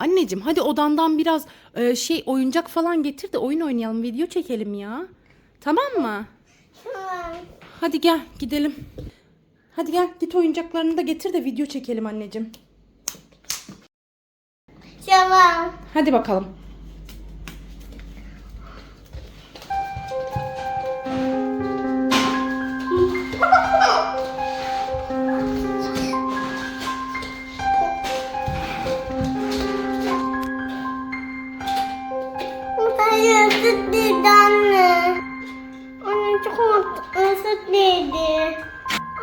Anneciğim hadi odandan biraz e, şey oyuncak falan getir de oyun oynayalım, video çekelim ya. Tamam mı? Tamam. Hadi gel gidelim. Hadi gel git oyuncaklarını da getir de video çekelim anneciğim. Tamam. Hadi bakalım. Ben özür diledi anne. Anne çok mutlu özür diledi.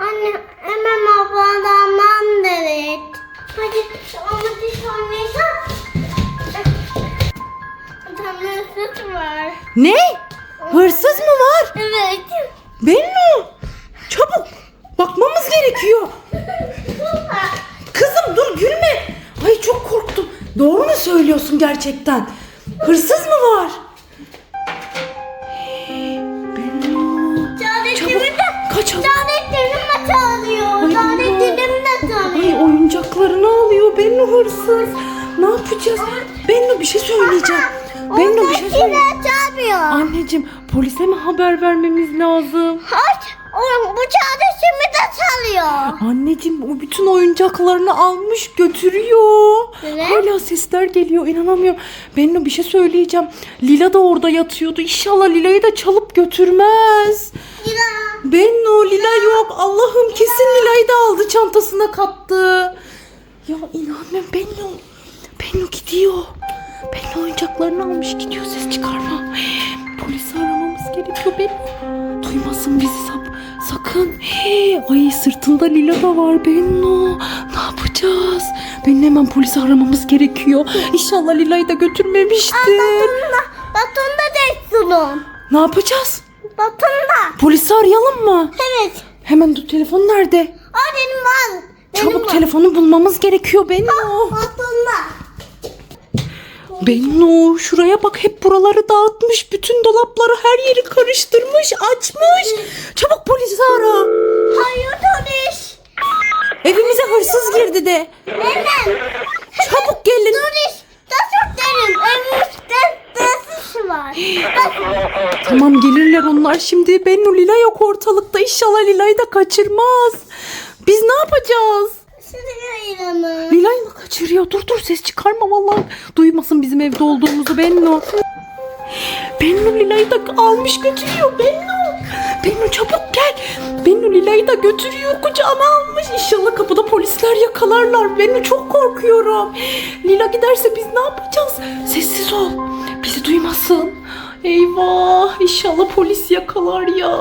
Anne hemen abladan manderet. Hadi ama diş. Tamam özür var. Ne? Hırsız mı var? Evet. Bennu. Çabuk. Bakmamız gerekiyor. Kızım dur gülme. Ay çok korktum. Doğru mu söylüyorsun gerçekten? Hırsız mı var? Bennu hırsız. Ne yapacağız? Bennu bir şey söyleyeceğim. Bennu bir şey söyleyeceğim. Çalmıyor. Anneciğim polise mi haber vermemiz lazım? Aç. O, bu çağdaşımı da çalıyor. Anneciğim o bütün oyuncaklarını almış götürüyor. Evet. Hala sesler geliyor inanamıyorum. Bennu bir şey söyleyeceğim. Lila da orada yatıyordu. İnşallah Lila'yı da çalıp götürmez. Yılan. Bennu Lila yok. Allah'ım kesin Lila'yı da aldı çantasına kattı. Ya inanmıyorum Bennu. Bennu gidiyor. Bennu oyuncaklarını almış gidiyor ses çıkarma. Polisi aramamız gerekiyor Bennu. Duymasın bizi sap sakın. Ay sırtında Lila da var Bennu. Ne yapacağız? Bennu hemen polisi aramamız gerekiyor. İnşallah Lila'yı da götürmemiştir. Batında değiştirin. Ne yapacağız? Batında. Polisi arayalım mı? Evet. Hemen dur telefon nerede? Benim var. Telefonu bulmamız gerekiyor Bennu. Batında. Bennu şuraya bak hep buraları dağıtmış. Bütün dolapları her yeri karıştırmış açmış. Çabuk polisi ara. Hayır Doriş. Evimize hırsız girdi de. Hemen. Çabuk gelin. Doriş. Nasıl derim? Evimizde nasıl var? Tamam gelirler onlar şimdi. Bennu Lila yok ortalıkta. İnşallah Lila'yı da kaçırmaz. Biz ne yapacağız? Şuraya ilanı. Lila'yı mı kaçırıyor? Dur dur ses çıkarma vallahi. Duymasın bizim evde olduğumuzu Bennu. Bennu Lila'yı da almış götürüyor Bennu. Bennu çabuk gel. Bennu Lila'yı da götürüyor kucağına almış. İnşallah kapıda polisler yakalarlar. Bennu çok korkuyorum. Lila giderse biz ne yapacağız? Sessiz ol. Bizi duymasın. Eyvah inşallah polis yakalar ya.